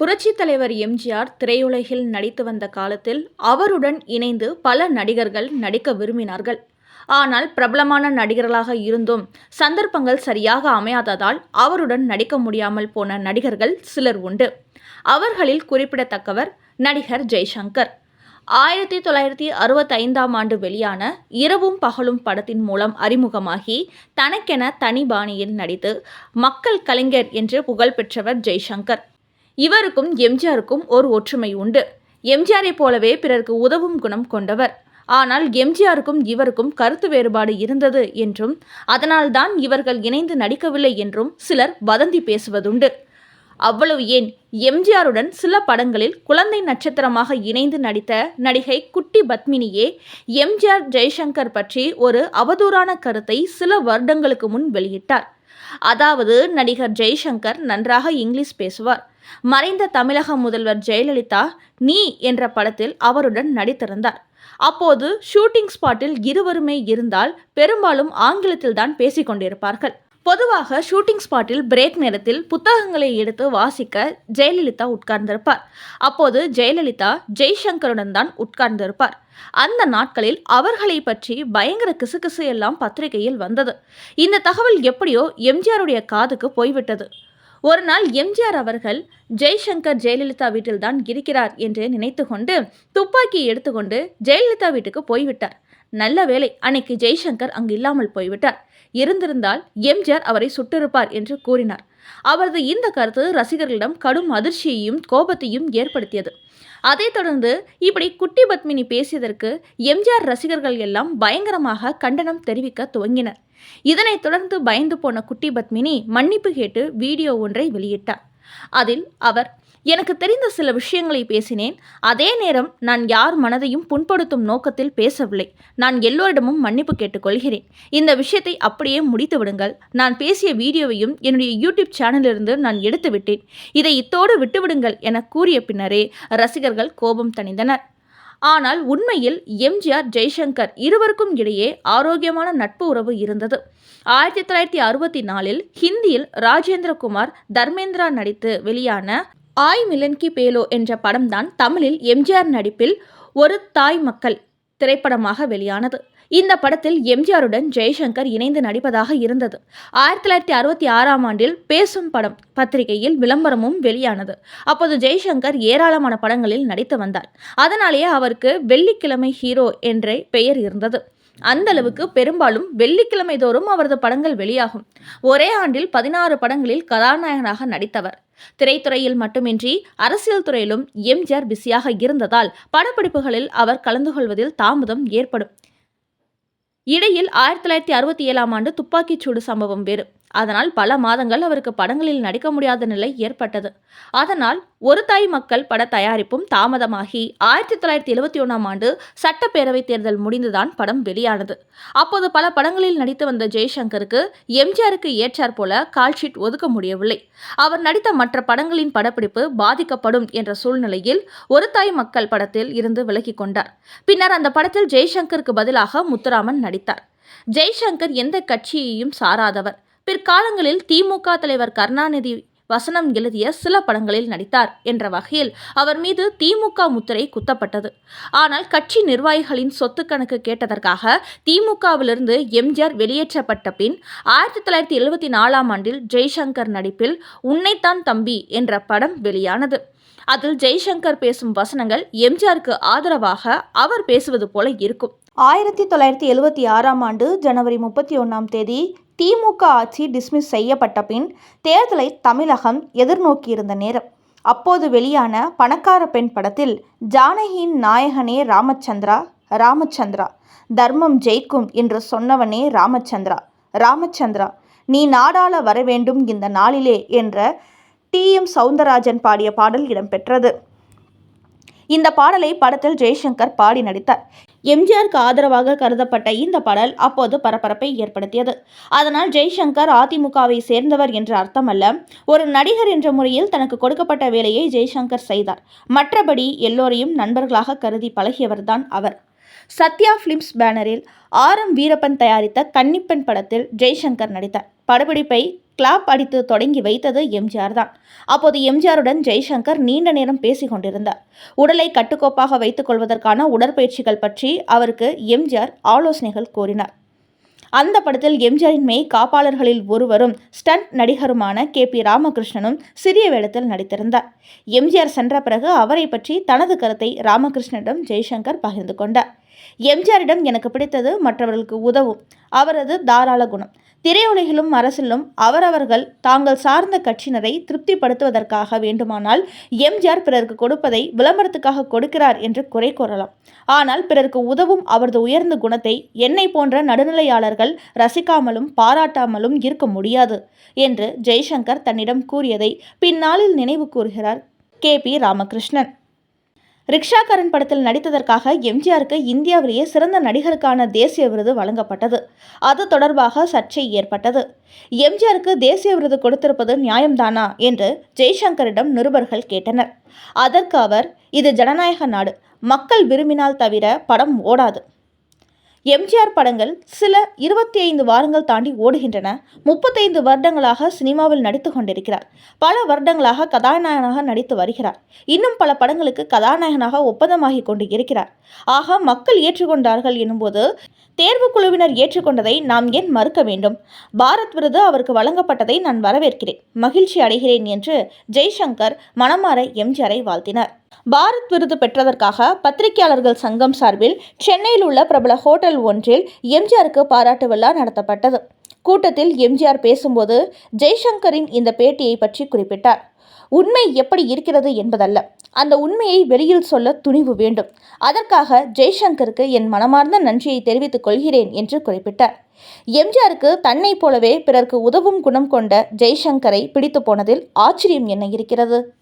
புரட்சித் தலைவர் எம்ஜிஆர் திரையுலகில் நடித்து வந்த காலத்தில் அவருடன் இணைந்து பல நடிகர்கள் நடிக்க விரும்பினார்கள். ஆனால் பிரபலமான நடிகர்களாக இருந்தும் சந்தர்ப்பங்கள் சரியாக அமையாததால் அவருடன் நடிக்க முடியாமல் போன நடிகர்கள் சிலர் உண்டு. அவர்களில் குறிப்பிடத்தக்கவர் நடிகர் ஜெய்சங்கர். ஆயிரத்தி தொள்ளாயிரத்தி அறுபத்தைந்தாம் ஆண்டு வெளியான இரவும் பகலும் படத்தின் மூலம் அறிமுகமாகி தனக்கென தனி பாணியில் நடித்து மக்கள் கலைஞர் என்று புகழ் பெற்றவர் ஜெய்சங்கர். இவருக்கும் எம்ஜிஆருக்கும் ஒரு ஒற்றுமை உண்டு. எம்ஜிஆரை போலவே பிறருக்கு உதவும் குணம் கொண்டவர். ஆனால் எம்ஜிஆருக்கும் இவருக்கும் கருத்து வேறுபாடு இருந்தது என்றும் அதனால்தான் இவர்கள் இணைந்து நடிக்கவில்லை என்றும் சிலர் வதந்தி பேசுவதுண்டு. அவ்வளவு ஏன்? எம்ஜிஆருடன் சில படங்களில் குழந்தை நட்சத்திரமாக இணைந்து நடித்த நடிகை குட்டி பத்மினியே எம்ஜிஆர் ஜெய்சங்கர் பற்றி ஒரு அவதூறான கருத்தை சில வருடங்களுக்கு முன் வெளியிட்டார். அதாவது நடிகர் ஜெய்சங்கர் நன்றாக இங்கிலீஷ் பேசுவார். மறைந்த தமிழக முதல்வர் ஜெயலலிதா நீ என்ற படத்தில் அவருடன் நடித்திருந்தார். அப்போது ஷூட்டிங் ஸ்பாட்டில் இருவருமே இருந்தால் பெரும்பாலும் ஆங்கிலத்தில் தான் பேசிக்கொண்டிருப்பார்கள் பொதுவாக ஷூட்டிங் ஸ்பாட்டில் பிரேக் நேரத்தில் புத்தகங்களை எடுத்து வாசிக்க ஜெயலலிதா உட்கார்ந்திருப்பார். அப்போது ஜெயலலிதா ஜெய்சங்கருடன் தான் உட்கார்ந்திருப்பார். அந்த நாட்களில் அவர்களை பற்றி பயங்கர கிசுகிசு எல்லாம் பத்திரிகையில் வந்தது. இந்த தகவல் எப்படியோ எம்ஜிஆருடைய காதுக்கு போய்விட்டது. ஒரு நாள் எம்ஜிஆர் அவர்கள் ஜெய்சங்கர் ஜெயலலிதா வீட்டில் தான் இருக்கிறார் என்று நினைத்து கொண்டு துப்பாக்கி எடுத்துக்கொண்டு ஜெயலலிதா வீட்டுக்கு போய்விட்டார். நல்ல வேலை அன்னைக்கு ஜெய்சங்கர் அங்கு இல்லாமல் போய்விட்டார். இருந்திருந்தால் எம்ஜிஆர் அவரை சுட்டிருப்பார் என்று கூறினார். அவரது இந்த கருத்து ரசிகர்களிடம் கடும் அதிர்ச்சியையும் கோபத்தையும் ஏற்படுத்தியது. அதைத் தொடர்ந்து இப்படி குட்டி பத்மினி பேசியதற்கு எம்ஜிஆர் ரசிகர்கள் எல்லாம் பயங்கரமாக கண்டனம் தெரிவிக்க துவங்கினர். இதனைத் தொடர்ந்து பயந்து போன குட்டி பத்மினி மன்னிப்பு கேட்டு வீடியோ ஒன்றை வெளியிட்டார். அதில் அவர் எனக்கு தெரிந்த சில விஷயங்களை பேசினேன். அதே நேரம் நான் யார் மனதையும் புண்படுத்தும் நோக்கத்தில் பேசவில்லை. நான் எல்லோரிடமும் மன்னிப்பு கேட்டுக்கொள்கிறேன். இந்த விஷயத்தை அப்படியே முடித்து விடுங்கள். நான் பேசிய வீடியோவையும் என்னுடைய யூடியூப் சேனலிலிருந்து நான் எடுத்து விட்டேன் இதை இத்தோடு விட்டுவிடுங்கள் என கூறிய பின்னரே ரசிகர்கள் கோபம் தணிந்தனர். ஆனால் உண்மையில் எம்ஜிஆர் ஜெய்சங்கர் இருவருக்கும் இடையே ஆரோக்கியமான நட்பு உறவு இருந்தது. ஆயிரத்தி தொள்ளாயிரத்தி அறுபத்தி நாலில் ஹிந்தியில் ராஜேந்திரகுமார் தர்மேந்திரா நடித்து வெளியான ஆய் மிலன்கி பேலோ என்ற படம்தான் தமிழில் எம்ஜிஆர் நடிப்பில் ஒரு தாய் மக்கள் திரைப்படமாக வெளியானது. இந்த படத்தில் எம்ஜிஆருடன் ஜெய்சங்கர் இணைந்து நடிப்பதாக இருந்தது. ஆயிரத்தி தொள்ளாயிரத்தி அறுபத்தி ஆறாம் ஆண்டில் பேசும் படம் பத்திரிகையில் விளம்பரமும் வெளியானது. அப்போது ஜெய்சங்கர் ஏராளமான படங்களில் நடித்து வந்தார். அதனாலேயே அவருக்கு வெள்ளிக்கிழமை ஹீரோ என்ற பெயர் இருந்தது. அந்த அளவுக்கு பெரும்பாலும் வெள்ளிக்கிழமை தோறும் அவரது படங்கள் வெளியாகும். ஒரே ஆண்டில் பதினாறு படங்களில் கதாநாயகனாக நடித்தவர். திரைத்துறையில் மட்டுமின்றி அரசியல் துறையிலும் எம்ஜிஆர் பிஸியாக இருந்ததால் படப்பிடிப்புகளில் அவர் கலந்து கொள்வதில் தாமதம் ஏற்படும். இடையில் ஆயிரத்தி தொள்ளாயிரத்தி அறுபத்தி ஏழாம் ஆண்டு துப்பாக்கிச்சூடு சம்பவம் வேறு. அதனால் பல மாதங்கள் அவருக்கு படங்களில் நடிக்க முடியாத நிலை ஏற்பட்டது. அதனால் ஒரு தாய் மக்கள் பட தயாரிப்பும் தாமதமாகி ஆயிரத்தி தொள்ளாயிரத்தி எழுபத்தி ஒன்றாம் ஆண்டு சட்டப்பேரவைத் தேர்தல் முடிந்துதான் படம் வெளியானது. அப்போது பல படங்களில் நடித்து வந்த ஜெய்சங்கருக்கு எம்ஜிஆருக்கு ஏற்றார் போல கால்ஷீட் ஒதுக்க முடியவில்லை. அவர் நடித்த மற்ற படங்களின் படப்பிடிப்பு பாதிக்கப்படும் என்ற சூழ்நிலையில் ஒரு தாய் மக்கள் படத்தில் இருந்து விலகிக் கொண்டார். பின்னர் அந்த படத்தில் ஜெய்சங்கருக்கு பதிலாக முத்துராமன் நடித்தார். ஜெய்சங்கர் எந்த கட்சியையும் சாராதவர். பிற்காலங்களில் திமுக தலைவர் கருணாநிதி வசனம் எழுதிய சில படங்களில் நடித்தார் என்ற வகையில் அவர் மீது திமுக முத்திரை குத்தப்பட்டது. ஆனால் கட்சி நிர்வாகிகளின் சொத்து கணக்கு கேட்டதற்காக திமுகவிலிருந்து எம்ஜிஆர் வெளியேற்றப்பட்ட பின் ஆயிரத்தி தொள்ளாயிரத்தி எழுபத்தி நாலாம் ஆண்டில் ஜெய்சங்கர் நடிப்பில் உன்னைத்தான் தம்பி என்ற படம் வெளியானது. அதில் ஜெய்சங்கர் பேசும் வசனங்கள் எம்ஜிஆருக்கு ஆதரவாக அவர் பேசுவது போல இருக்கும். ஆயிரத்தி தொள்ளாயிரத்தி எழுபத்தி ஆறாம் ஆண்டு ஜனவரி முப்பத்தி ஒன்றாம் தேதி திமுக ஆட்சி டிஸ்மிஸ் செய்யப்பட்ட பின் தேர்தலை தமிழகம் எதிர்நோக்கியிருந்த நேரம். அப்போது வெளியான பணக்கார பெண் படத்தில் ஜானகியின் நாயகனே ராமச்சந்திரா ராமச்சந்திரா தர்மம் ஜெயிக்கும் என்று சொன்னவனே ராமச்சந்திரா ராமச்சந்திரா நீ நாடாள வர வேண்டும் இந்த நாளிலே என்ற டி. எம். சவுந்தரராஜன் பாடிய பாடல் இடம்பெற்றது. இந்த பாடலை படத்தில் ஜெய்சங்கர் பாடி நடித்தார். எம்ஜிஆருக்கு ஆதரவாக கருதப்பட்ட இந்த பாடல் அப்போது பரபரப்பை ஏற்படுத்தியது. அதனால் ஜெய்சங்கர் அதிமுகவை சேர்ந்தவர் என்ற அர்த்தமல்ல. ஒரு நடிகர் என்ற முறையில் தனக்கு கொடுக்கப்பட்ட வேலையை ஜெய்சங்கர் செய்தார். மற்றபடி எல்லோரையும் நண்பர்களாக கருதி பழகியவர்தான் அவர். சத்யா ஃபிலிம்ஸ் பேனரில் ஆர் எம் வீரப்பன் தயாரித்த கன்னிப்பெண் படத்தில் ஜெய்சங்கர் நடித்தார். படப்பிடிப்பை கிளாப் அடித்து தொடங்கி வைத்தது எம்ஜிஆர் தான். அப்போது எம்ஜிஆருடன் ஜெய்சங்கர் நீண்ட நேரம் பேசிக் கொண்டிருந்தார். உடலை கட்டுக்கோப்பாக வைத்துக் கொள்வதற்கான உடற்பயிற்சிகள் பற்றி அவருக்கு எம்ஜிஆர் ஆலோசனைகள் கூறினார். அந்த படத்தில் எம்ஜிஆரின் மெய் காப்பாளர்களில் ஒருவரும் ஸ்டண்ட் நடிகருமான கே. பி. ராமகிருஷ்ணனும் சிறிய வேடத்தில் நடித்திருந்தார். எம்ஜிஆர் சென்ற பிறகு அவரை பற்றி தனது கருத்தை ராமகிருஷ்ணனிடம் ஜெய்சங்கர் பகிர்ந்து கொண்டார். எம்ஜிஆரிடம் எனக்கு பிடித்தது மற்றவர்களுக்கு உதவும். அவரது தாராள குணம். திரையுலகிலும் அரசிலும் அவரவர்கள் தாங்கள் சார்ந்த கட்சியினரை திருப்திப்படுத்துவதற்காக வேண்டுமானால் எம்ஜிஆர் பிறருக்கு கொடுப்பதை விளம்பரத்துக்காக கொடுக்கிறார் என்று குறை கூறலாம். ஆனால் பிறருக்கு உதவும் அவரது உயர்ந்த குணத்தை என்னை போன்ற நடுநிலையாளர்கள் ரசிக்காமலும் பாராட்டாமலும் இருக்க முடியாது என்று ஜெய்சங்கர் தன்னிடம் கூறியதை பின்னாளில் நினைவு கூறுகிறார் கே பி ராமகிருஷ்ணன். ரிக்ஷாக்காரன் படத்தில் நடித்ததற்காக எம்ஜிஆருக்கு இந்தியாவிலேயே சிறந்த நடிகருக்கான தேசிய விருது வழங்கப்பட்டது. அது தொடர்பாக சர்ச்சை ஏற்பட்டது. எம்ஜிஆருக்கு தேசிய விருது கொடுத்திருப்பது நியாயம்தானா? என்று ஜெய்சங்கரிடம் நிருபர்கள் கேட்டனர். அதற்கு அவர் இது ஜனநாயக நாடு. மக்கள் விரும்பினால் தவிர படம் ஓடாது. எம்ஜிஆர் படங்கள் சில இருபத்தி ஐந்து வாரங்கள் தாண்டி ஓடுகின்றன. முப்பத்தைந்து வருடங்களாக சினிமாவில் நடித்து கொண்டிருக்கிறார். பல வருடங்களாக கதாநாயகனாக நடித்து வருகிறார். இன்னும் பல படங்களுக்கு கதாநாயகனாக ஒப்பந்தமாகி கொண்டு இருக்கிறார். ஆக மக்கள் ஏற்றுக்கொண்டார்கள் எனும்போது தேர்வுக் குழுவினர் ஏற்றுக்கொண்டதை நாம் ஏன் மறுக்க வேண்டும்? பாரத் விருது அவருக்கு வழங்கப்பட்டதை நான் வரவேற்கிறேன். மகிழ்ச்சி அடைகிறேன் என்று ஜெய்சங்கர் மனமாற எம்ஜிஆரை வாழ்த்தினார். பாரத் விருது பெற்றதற்காக பத்திரிகையாளர்கள் சங்கம் சார்பில் சென்னையில் உள்ள பிரபல ஹோட்டல் ஒன்றில் எம்ஜிஆருக்கு பாராட்டு விழா நடத்தப்பட்டது. கூட்டத்தில் எம்ஜிஆர் பேசும்போது ஜெய்சங்கரின் இந்த பேட்டியை பற்றி குறிப்பிட்டார். உண்மை எப்படி இருக்கிறது என்பதல்ல. அந்த உண்மையை வெளியில் சொல்ல துணிவு வேண்டும். அதற்காக ஜெய்சங்கருக்கு என் மனமார்ந்த நன்றியை தெரிவித்துக் கொள்கிறேன் என்று குறிப்பிட்டார். எம்ஜிஆருக்கு தன்னைப் போலவே பிறர்க்கு உதவும் குணம் கொண்ட ஜெய்சங்கரை பிடித்து போனதில் ஆச்சரியம் என்ன இருக்கிறது?